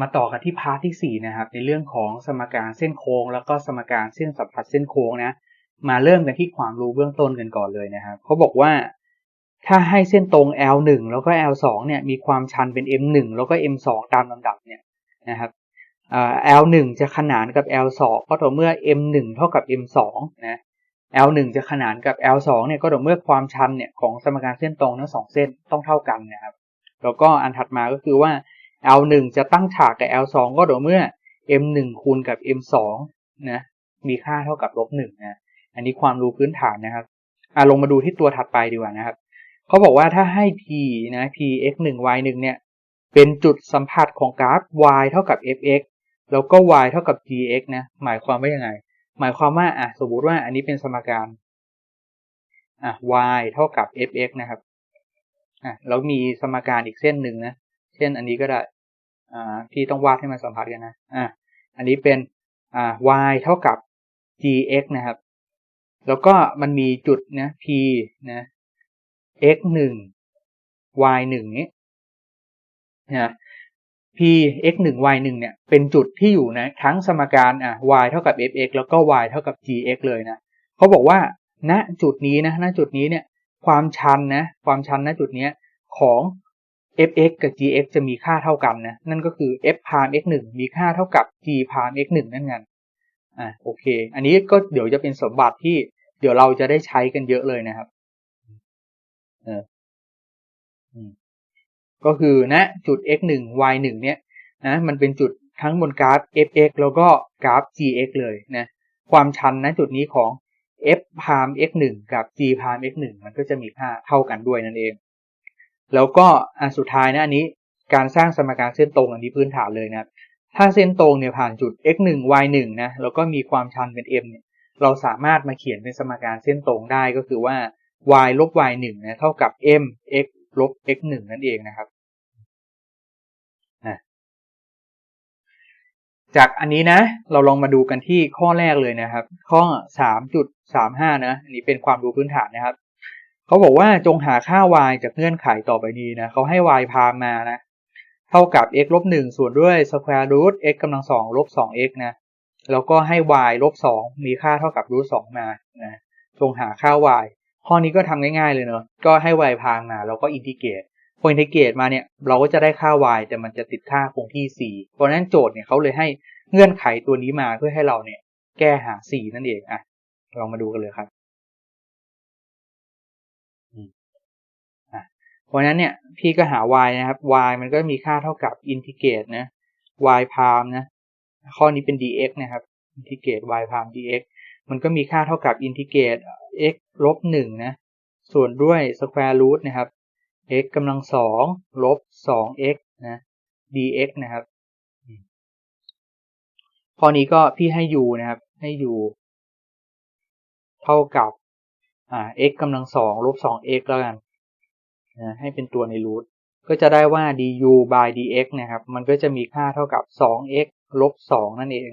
มาต่อกันที่พาร์ทที่ 4 นะครับ ในเรื่องของสมการเส้นโค้ง แล้วก็สมการเส้นสัมผัสเส้นโค้งนะ มาเริ่มกันที่ความรู้เบื้องต้นกันก่อนเลยนะครับเขาบอกว่าถ้าให้เส้นตรง L1 แล้วก็ L2 เนี่ยมีความชันเป็น M1 แล้วก็ M2 ตามลำดับเนี่ยนะครับ L1 จะขนานกับ L2 ก็ต่อเมื่อ M1 เท่ากับ M2 นะ L1 จะขนานกับ L2 เนี่ยก็ต่อเมื่อความชันเนี่ยของสมการเส้นตรงทั้งสองเส้นต้องเท่ากันนะครับ แล้วก็อันถัดมาก็คือว่า L1 จะตั้งฉากกับ L2 ก็ต่อเมื่อ M1 คูณกับ M2 นะมีค่าเท่ากับลบ1นะอันนี้ความรู้พื้นฐานนะครับอะลงมาดูที่ตัวถัดไปดีกว่านะครับเขาบอกว่าถ้าให้ p นะ p x 1 y 1เนี่ย เป็นจุดสัมผัสของกราฟ y เท่ากับ fx แล้วก็ y เท่ากับ gx นะ หมายความว่ายังไง หมายความว่าอะสมมติว่าอันนี้เป็นสมการอะ y เท่ากับ fx นะครับอะแล้วมีสมการอีกเส้นหนึ่งนะ เช่นอันนี้ก็ได้อ่าที่ต้องวาดให้มันสัมพัทธ์กันนะอะอันนี้เป็นอ่า y เท่ากับ gx นะครับ แล้วก็มันมีจุดนะ p นะ x หนึ่ง y หนึ่งนี้นะ p x หนึ่ง y หนึ่งเนี่ย เป็นจุดที่อยู่นะ ทั้งสมการอะ y เท่ากับ fx แล้วก็ y เท่ากับ gx เลยนะเขาบอกว่า ณ จุดนี้นะ ณ จุดนี้เนี่ย ความชันนะ ความชันณจุดนี้ของ fx กับ gx จะมีค่าเท่ากันนะ นั่นก็คือ f พาม x 1มีค่าเท่ากับ g พาม x 1นั่นไงอ่าโอเค อันนี้ก็เดี๋ยวจะเป็นสมบัติที่เดี๋ยวเราจะได้ใช้กันเยอะเลยนะครับ เออก็คือณนะจุด x 1 y 1เนี่ยนะมันเป็นจุดทั้งบนกราฟ fx แล้วก็กราฟ gx เลยนะ ความชันณจุดนี้ของ f พาม x 1กับ g พาม x 1มันก็จะมีค่าเท่ากันด้วยนั่นเอง แล้วก็อันสุดท้ายนะอันนี้การสร้างสมการเส้นตรงอันนี้พื้นฐานเลยนะถ้าเส้นตรงเนี่ยผ่านจุด x 1 y 1นะแล้วก็มีความชันเป็น m เนี่ยเราสามารถมาเขียนเป็นสมการเส้นตรงได้ก็คือว่า y ลบ y 1นะเท่ากับ m x ลบ x 1นั่นเองนะครับนะจากอันนี้นะเราลองมาดูกันที่ข้อแรกเลยนะครับ ข้อ 3.35 นะอันนี้เป็นความรู้พื้นฐานนะครับ เขาบอกว่าจงหาค่า y จากเงื่อนไขต่อไปนี้นะเขาให้ y พามานะเท่ากับ x ลบ1ส่วนด้วย square root x กำลังสองลบ 2x นะแล้วก็ให้ y ลบ2มีค่าเท่ากับ root 2มานะจงหาค่า y ข้อนี้ก็ทำง่ายๆเลยเนาะก็ให้ y พามาแล้วก็อินทิเกรตพออินทิเกรตมาเนี่ยเราก็จะได้ค่า y แต่มันจะติดค่าคงที่ 4 เพราะนั้นโจทย์เนี่ยเขาเลยให้เงื่อนไขตัวนี้มาเพื่อให้เราเนี่ยแก้หา 4 นั่นเองอะลองมาดูกันเลยครับ เพราะนั้นเนี่ยพี่ก็หา y นะครับ y มันก็มีค่าเท่ากับอินทิเกรตนะ y พามนะ ข้อนี้เป็น dx นะครับอินทิเกรต y พาม dx มันก็มีค่าเท่ากับอินทิเกรต x ลบหนึ่งนะ ส่วนด้วย square root นะครับ x กำลังสองลบสอง x นะ dx นะครับ ข้อนี้ก็พี่ให้ u นะครับ ให้ u เท่ากับ อ่า x กำลังสองลบสอง x แล้วกัน นะให้เป็นตัวในรูทก็จะได้ว่า du by dx นะครับ มันก็จะมีค่าเท่ากับ 2x ลบ 2 นั่นเอง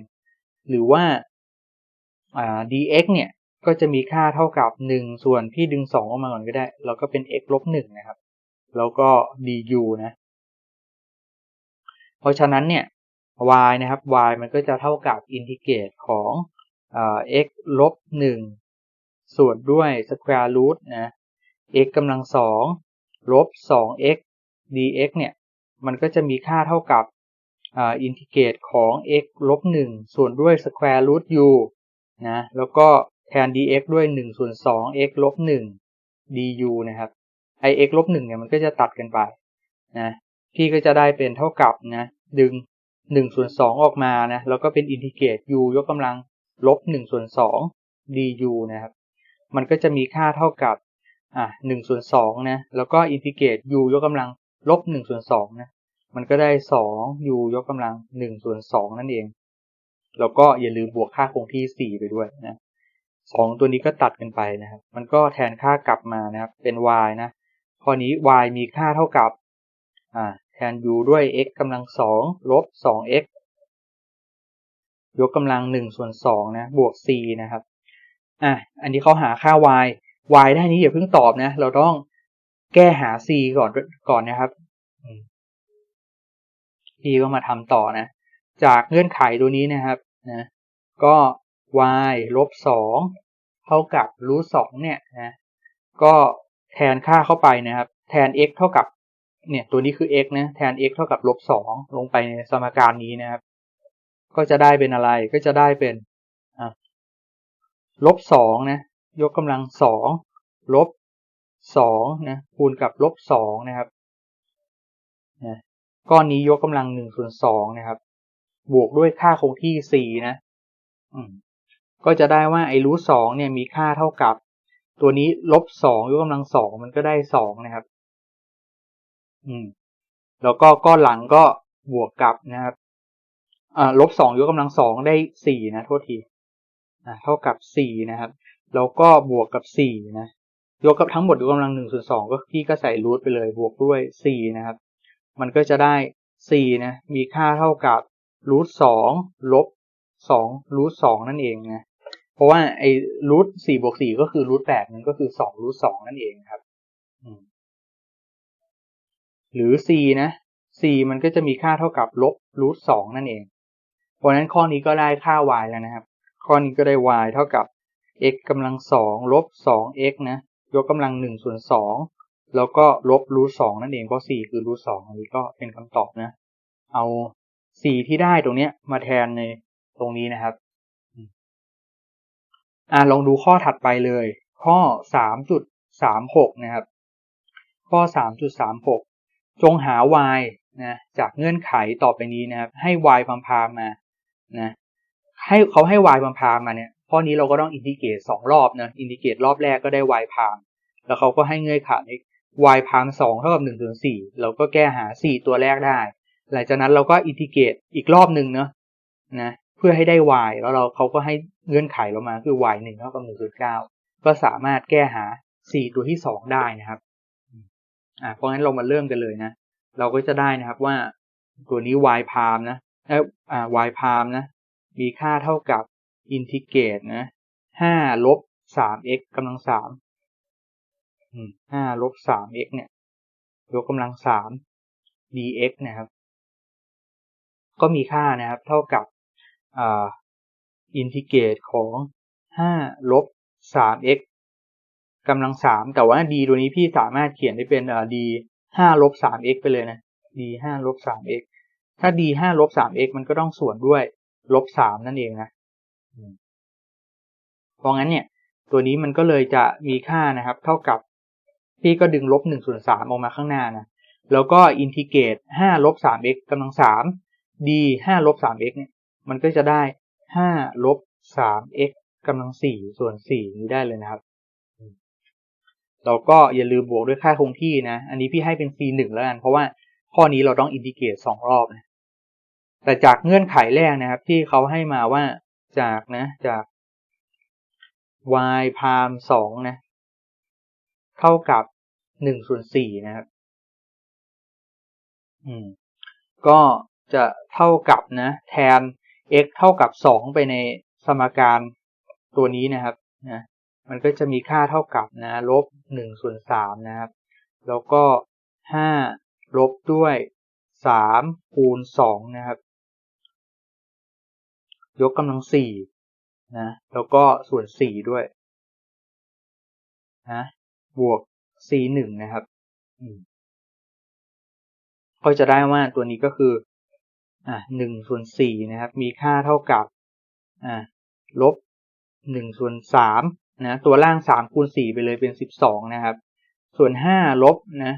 หรือว่า dx เนี่ย ก็จะมีค่าเท่ากับ 1 ส่วนพี่ดึง 2 ออกมาก่อนก็ได้ แล้วก็เป็น x ลบ 1 นะครับ แล้วก็ du นะ เพราะฉะนั้นเนี่ย y นะครับ y มันก็จะเท่ากับอินทิเกรตของ x ลบ 1 ส่วนด้วย square root นะ x กำลังสอง ลบ 2x dx เนี่ย มันก็จะมีค่าเท่ากับอินทิเกรตของ x ลบ 1 ส่วนด้วย square root u นะ แล้วก็แทน dx ด้วย 1 ส่วน 2 x ลบ 1 du นะครับ ไอ x ลบ 1 เนี่ย มันก็จะตัดกันไป นะ พี่ก็จะได้เป็นเท่ากับนะ ดึง 1 ส่วน 2 ออกมา นะ แล้วก็เป็นอินทิเกรต u ยกกำลังลบ 1 ส่วน 2 du นะครับ มันก็จะมีค่าเท่ากับ อะหนึ่งส่วนสองนะ แล้วก็อินทิเกรต u ยกกำลังลบหนึ่งส่วนสองนะ มันก็ได้สอง u ยกกำลังหนึ่งส่วนสองนั่นเอง แล้วก็อย่าลืมบวกค่าคงที่สี่ไปด้วยนะสองตัวนี้ก็ตัดกันไปนะครับ มันก็แทนค่ากลับมานะครับ เป็น y นะ ข้อนี้ y มีค่าเท่ากับ อ่า แทน u ด้วย x กำลังสองลบสอง x ยกกำลังหนึ่งส่วนสองนะ บวก c นะครับ อะ อันนี้เขาหาค่า y y ได้นี้อย่าเพิ่งตอบนะ เราต้องแก้หา c ก่อนก่อนนะครับพี่ก็มาทำต่อนะ จากเงื่อนไขตัวนี้นะครับนะก็ y ลบสองเท่ากับรูทสองเนี่ยนะก็แทนค่าเข้าไปนะครับ แทน x เท่ากับเนี่ย ตัวนี้คือ x นะแทน x เท่ากับลบสองลงไปในสมการนี้นะครับ ก็จะได้เป็นอะไรก็จะได้เป็นอะลบสองนะ ยกกำลังสองลบสองนะคูณกับลบสองนะครับนะก้อนนี้ยกกำลังหนึ่งส่วนสองนะครับ บวกด้วยค่าคงที่สี่นะก็จะได้ว่าไอ้รูทสองเนี่ยมีค่าเท่ากับ ตัวนี้ลบสองยกกำลังสองมันก็ได้สองนะครับ อืม แล้วก็ก้อนหลังก็บวกกับนะครับอ่าลบสองยกกำลังสองได้สี่นะโทษทีอ่าเท่ากับสี่นะครับ แล้วก็บวกกับสี่นะยกกับทั้งหมดยกกำลังหนึ่งส่วนสองก็พี่ก็ใส่รูทไปเลยบวกด้วยสี่นะครับ มันก็จะได้สี่นะมีค่าเท่ากับรูทสองลบสองรูทสองนั่นเองนะเพราะว่าไอ้รูทสี่บวกสี่ก็คือรูทแปดมันก็คือสองรูทสองนั่นเองครับหรือ c นะ c มันก็จะมีค่าเท่ากับลบรูทสองนั่นเอง เพราะนั้นข้อนี้ก็ได้ค่า y แล้วนะครับ ข้อนี้ก็ได้ y เท่ากับ x กำลังสองลบสอง x นะ ยกกำลังหนึ่งส่วนสองแล้วก็ลบรูทสองนั่นเองเพราะ4คือรูทสองอันนี้ก็เป็นคำตอบนะ เอา4ที่ได้ตรงเนี้ยมาแทนในตรงนี้นะครับอ่าลองดูข้อถัดไปเลย ข้อ3.36นะครับ ข้อ3.36จงหา y นะจากเงื่อนไขต่อไปนี้นะครับ ให้ y พามพามานะให้เขาให้ y พามพามาเนี่ย ข้อนี้เราก็ต้องอินทิเกรตสองรอบนะอินทิเกรตรอบแรกก็ได้ y พามแล้วเขาก็ให้เงื่อนไข y พามสองเท่ากับ1ส่วน4เราก็แก้หา4ตัวแรกได้ หลังจากนั้นเราก็อินทิเกรตอีกรอบหนึ่งเนาะนะเพื่อให้ได้ y แล้วเราเขาก็ให้เงื่อนไขเรามาคือ y 1เท่ากับ1ส่วน9ก็สามารถแก้หา4ตัวที่2ได้นะครับอ่าเพราะงั้นเรามาเริ่มกันเลยนะ เราก็จะได้นะครับว่าตัวนี้ y พามนะเอ่ออ่า y พามนะมีค่าเท่ากับ อินทิเกรตนะ5ลบ 3x กำลัง3ห้าลบสาม x เนี่ยยกกำลังสาม dx นะครับ ก็มีค่านะครับ เท่ากับอินทิเกรตของห้าลบสาม x กำลังสาม แต่ว่า d ตัวนี้พี่สามารถเขียนได้เป็น d ห้าลบสาม x ไปเลยนะ d ห้าลบสาม x ถ้า d ห้าลบสาม x มันก็ต้องส่วนด้วยลบสามนั่นเองนะ เพราะงั้นเนี่ย ตัวนี้มันก็เลยจะมีค่านะครับ เท่ากับพี่ก็ดึงลบหนึ่งส่วนสามออกมาข้างหน้านะ แล้วก็อินทิเกรตห้าลบสาม x กำลังสาม d ห้าลบสาม x เนี่ย มันก็จะได้ห้าลบสาม x กำลังสี่ส่วนสี่นี้ได้เลยนะครับเราก็อย่าลืมบวกด้วยค่าคงที่นะ อันนี้พี่ให้เป็น c หนึ่งแล้วกัน เพราะว่าข้อนี้เราต้องอินทิเกรตสองรอบนะ แต่จากเงื่อนไขแรกนะครับ ที่เขาให้มาว่า จากนะจาก y พามสองนะเท่ากับหนึ่งส่วนสี่นะครับ อืม ก็จะเท่ากับนะ แทน x เท่ากับสองไปในสมการตัวนี้นะครับนะมันก็จะมีค่าเท่ากับนะลบหนึ่งส่วนสามนะครับ แล้วก็ห้าลบด้วยสามคูณสองนะครับ ยกกำลังสี่นะแล้วก็ส่วนสี่ด้วยนะบวก c หนึ่งนะครับก็จะได้ว่าตัวนี้ก็คืออ่าหนึ่งส่วนสี่นะครับ มีค่าเท่ากับอ่าลบหนึ่งส่วนสามนะตัวล่างสามคูณสี่ไปเลยเป็นสิบสองนะครับ ส่วนห้าลบนะ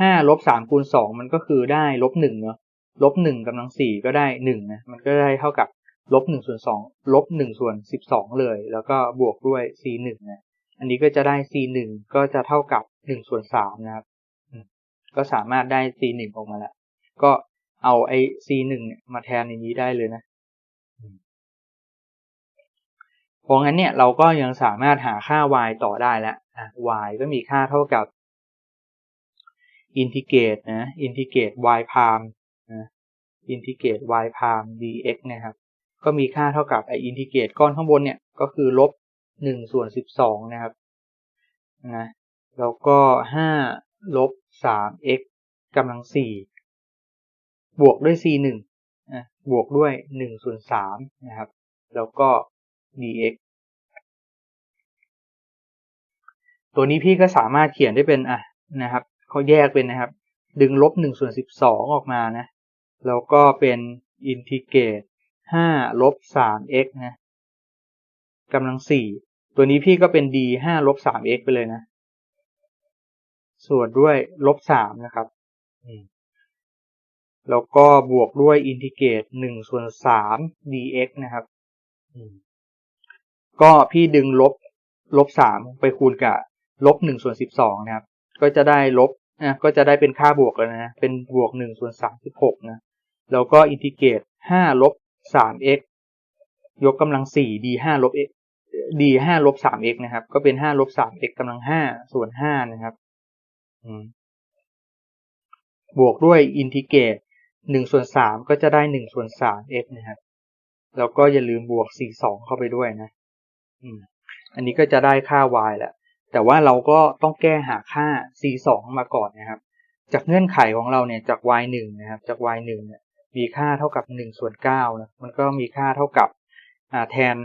ห้าลบสามคูณสองมันก็คือได้ลบหนึ่งเนาะลบหนึ่งกำลังสี่ก็ได้หนึ่งนะมันก็ได้เท่ากับ ลบหนึ่งส่วนสองลบหนึ่งส่วนสิบสองเลย แล้วก็บวกด้วย c หนึ่งนะอันนี้ก็จะได้ c หนึ่งก็จะเท่ากับหนึ่งส่วนสามนะครับก็สามารถได้ c หนึ่งออกมาแล้ว ก็เอาไอ้ c หนึ่งมาแทนในนี้ได้เลยนะเพราะงั้นเนี่ยเราก็ยังสามารถหาค่า y ต่อได้แล้ว y ก็มีค่าเท่ากับอินทิเกรตนะอินทิเกรต y พามนะอินทิเกรต y พาม dx นะครับ ก็มีค่าเท่ากับไออินทิเกรตก้อนข้างบนเนี่ยก็คือลบหนึ่งส่วนสิบสองนะครับนะแล้วก็ห้าลบสาม x กำลังสี่บวกด้วย c หนึ่งนะบวกด้วยหนึ่งส่วนสามนะครับ แล้วก็ dx ตัวนี้พี่ก็สามารถเขียนได้เป็นอะนะครับเขาแยกเป็นนะครับ ดึงลบหนึ่งส่วนสิบสองออกมานะ แล้วก็เป็นอินทิเกรต ห้าลบสาม x นะกำลังสี่ตัวนี้พี่ก็เป็น d ห้าลบสาม x ไปเลยนะ ส่วนด้วยลบสามนะครับแล้วก็บวกด้วยอินทิเกรตหนึ่งส่วนสาม dx นะครับก็พี่ดึงลบลบสามไปคูณกับลบหนึ่งส่วนสิบสองนะครับ ก็จะได้ลบนะก็จะได้เป็นค่าบวกแล้วนะ เป็นบวกหนึ่งส่วนสามสิบหกนะ แล้วก็อินทิเกรตห้าลบ สาม x ยกกำลังสี่ d ห้าลบ x d ห้าลบสาม x นะครับ ก็เป็นห้าลบสาม x กำลังห้าส่วนห้านะครับบวกด้วยอินทิเกรตหนึ่งส่วนสามก็จะได้หนึ่งส่วนสาม x นะครับ แล้วก็อย่าลืมบวกสี่สองเข้าไปด้วยนะอันนี้ก็จะได้ค่า y แหละ แต่ว่าเราก็ต้องแก้หาค่า c สองมาก่อนนะครับ จากเงื่อนไขของเราเนี่ยจาก y หนึ่งนะครับ จาก y หนึ่งเนี่ย มีค่าเท่ากับหนึ่งส่วนเก้านะมันก็มีค่าเท่ากับแทน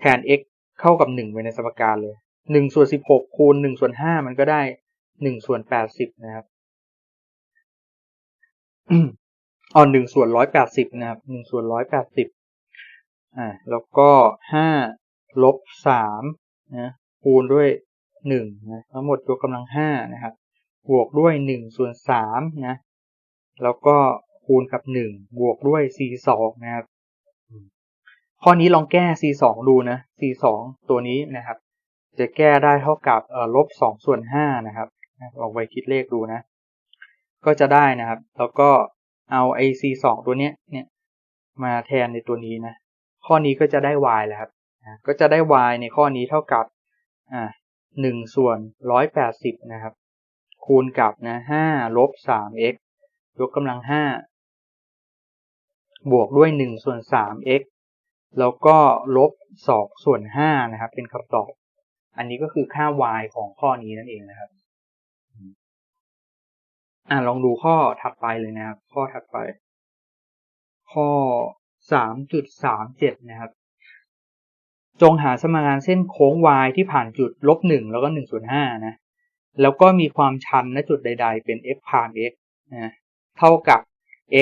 แทน x เข้ากับหนึ่งไว้ในสมการเลยหนึ่งส่วนสิบหกคูณหนึ่งส่วนห้ามันก็ได้หนึ่งส่วนแปดสิบนะครับอ๋อหนึ่งส่วนร้อยแปดสิบนะครับหนึ่งส่วนร้อยแปดสิบอ่าแล้วก็ห้าลบสามนะคูณด้วยหนึ่งนะทั้งหมดยกกำลังห้านะครับบวกด้วยหนึ่งส่วนสามนะแล้วก็ คูณกับหนึ่งบวกด้วย c สองนะครับ ข้อนี้ลองแก้ c สองดูนะ c สองตัวนี้นะครับ จะแก้ได้เท่ากับลบสองส่วนห้านะครับลองไปคิดเลขดูนะ ก็จะได้นะครับ แล้วก็เอาไอ c สองตัวเนี้ยเนี่ยมาแทนในตัวนี้นะ ข้อนี้ก็จะได้ y แล้วครับก็จะได้ y ในข้อนี้เท่ากับอ่าหนึ่งส่วนร้อยแปดสิบนะครับ คูณกับนะห้าลบสาม x ยกกำลังห้า บวกด้วยหนึ่งส่วนสาม x แล้วก็ลบสองส่วนห้านะครับ เป็นคำตอบ อันนี้ก็คือค่า y ของข้อนี้นั่นเองนะครับอ่าลองดูข้อถัดไปเลยนะครับ ข้อถัดไป ข้อสามจุดสามเจ็ดนะครับ จงหาสมการเส้นโค้ง y ที่ผ่านจุดลบหนึ่งแล้วก็หนึ่งส่วนห้านะ แล้วก็มีความชันณจุดใด ๆ เป็น f ผ่าน x นะ เท่ากับ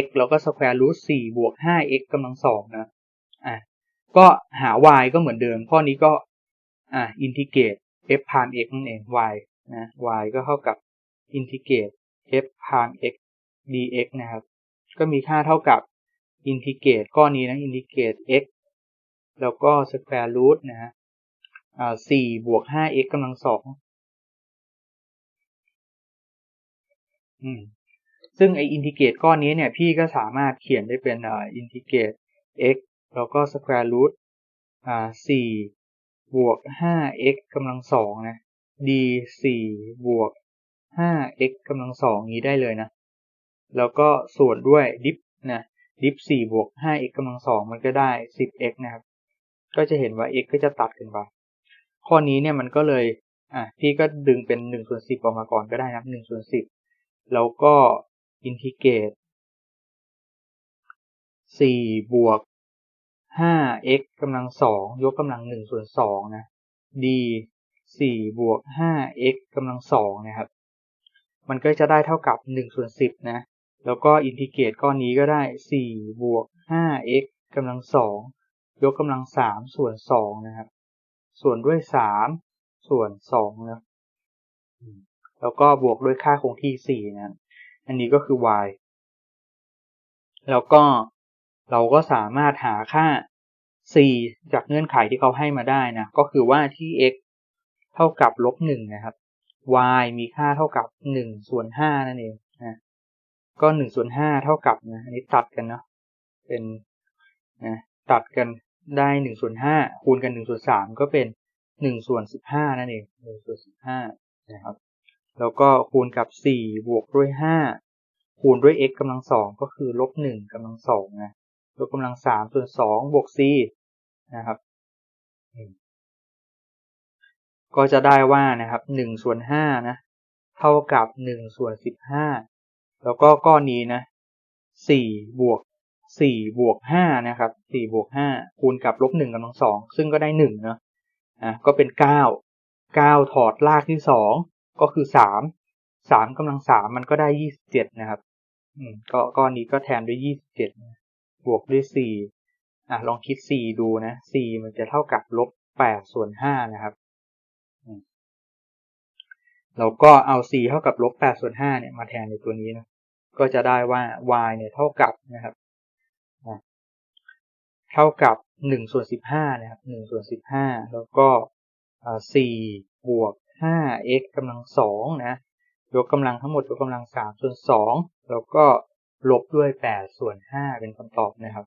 x แล้วก็ square root สี่บวกห้า x กำลังสองนะ อะ ก็หา y ก็เหมือนเดิม ข้อนี้ก็ อ่าอินทิเกรต f ผ่าน x นั่นเอง y นะ y ก็เท่ากับอินทิเกรต f ผ่าน x dx นะครับ ก็มีค่าเท่ากับอินทิเกรตก้อนนี้นะอินทิเกรต x แล้วก็ square root นะฮะอ่าสี่บวกห้า x กำลังสองอืม ซึ่งไออินทิเกรตก้อนนี้เนี่ยพี่ก็สามารถเขียนได้เป็นอินทิเกรต x แล้วก็ square root อ่าสี่บวกห้า x กำลังสองนะ d สี่บวกห้า x กำลังสองนี้ได้เลยนะ แล้วก็ส่วนด้วยดิฟนะดิฟสี่บวกห้า x กำลังสองมันก็ได้สิบ x นะครับ ก็จะเห็นว่า x ก็จะตัดกันไป ข้อนี้เนี่ยมันก็เลยอะพี่ก็ดึงเป็นหนึ่งส่วนสิบออกมาก่อนก็ได้นะหนึ่งส่วนสิบแล้วก็ อินทิเกรตสี่บวกห้า x กำลังสองยกกำลังหนึ่งส่วนสองนะ d สี่บวกห้า x กำลังสองนะครับ มันก็จะได้เท่ากับหนึ่งส่วนสิบนะ แล้วก็อินทิเกรตก้อนนี้ก็ได้สี่บวกห้า x กำลังสองยกกำลังสามส่วนสองนะครับ ส่วนด้วยสามส่วนสองนะ แล้วก็บวกด้วยค่าคงที่สี่นะ อันนี้ก็คือ y แล้วก็เราก็สามารถหาค่า c จากเงื่อนไขที่เขาให้มาได้นะ ก็คือว่าที่ x เท่ากับลบหนึ่งนะครับ y มีค่าเท่ากับหนึ่งส่วนห้านั่นเองนะก็หนึ่งส่วนห้าเท่ากับนะอันนี้ตัดกันเนาะเป็นนะตัดกันได้หนึ่งส่วนห้าคูณกันหนึ่งส่วนสามก็เป็นหนึ่งส่วนสิบห้านั่นเองหนึ่งส่วนสิบห้านะครับ แล้วก็คูณกับสี่บวกด้วยห้าคูณด้วย x กำลังสองก็คือลบหนึ่งกำลังสองนะยกกำลังสามส่วนสองบวก c นะครับ ก็จะได้ว่านะครับหนึ่งส่วนห้านะ เท่ากับหนึ่งส่วนสิบห้าแล้วก็ก้อนนี้นะสี่บวกสี่บวกห้านะครับสี่บวกห้าคูณกับลบหนึ่งกำลังสองซึ่งก็ได้หนึ่งเนาะอะก็เป็นเก้าเก้าถอดรากที่สอง ก็คือสามสามกำลังสามมันก็ได้ยี่สิบเจ็ดนะครับ อืมก็ก้อนนี้ก็แทนด้วยยี่สิบเจ็ดบวกด้วยสี่อะลองคิดสี่ดูนะสี่มันจะเท่ากับลบแปดส่วนห้านะครับเราก็เอาสี่เท่ากับลบแปดส่วนห้าเนี่ยมาแทนในตัวนี้นะ ก็จะได้ว่า y เนี่ยเท่ากับนะครับ เท่ากับหนึ่งส่วนสิบห้านะครับหนึ่งส่วนสิบห้าแล้วก็สี่บวก ห้า x กำลังสองนะ ยกกำลังทั้งหมดยกกำลังสามส่วนสองแล้วก็ลบด้วยแปดส่วนห้าเป็นคำตอบนะครับ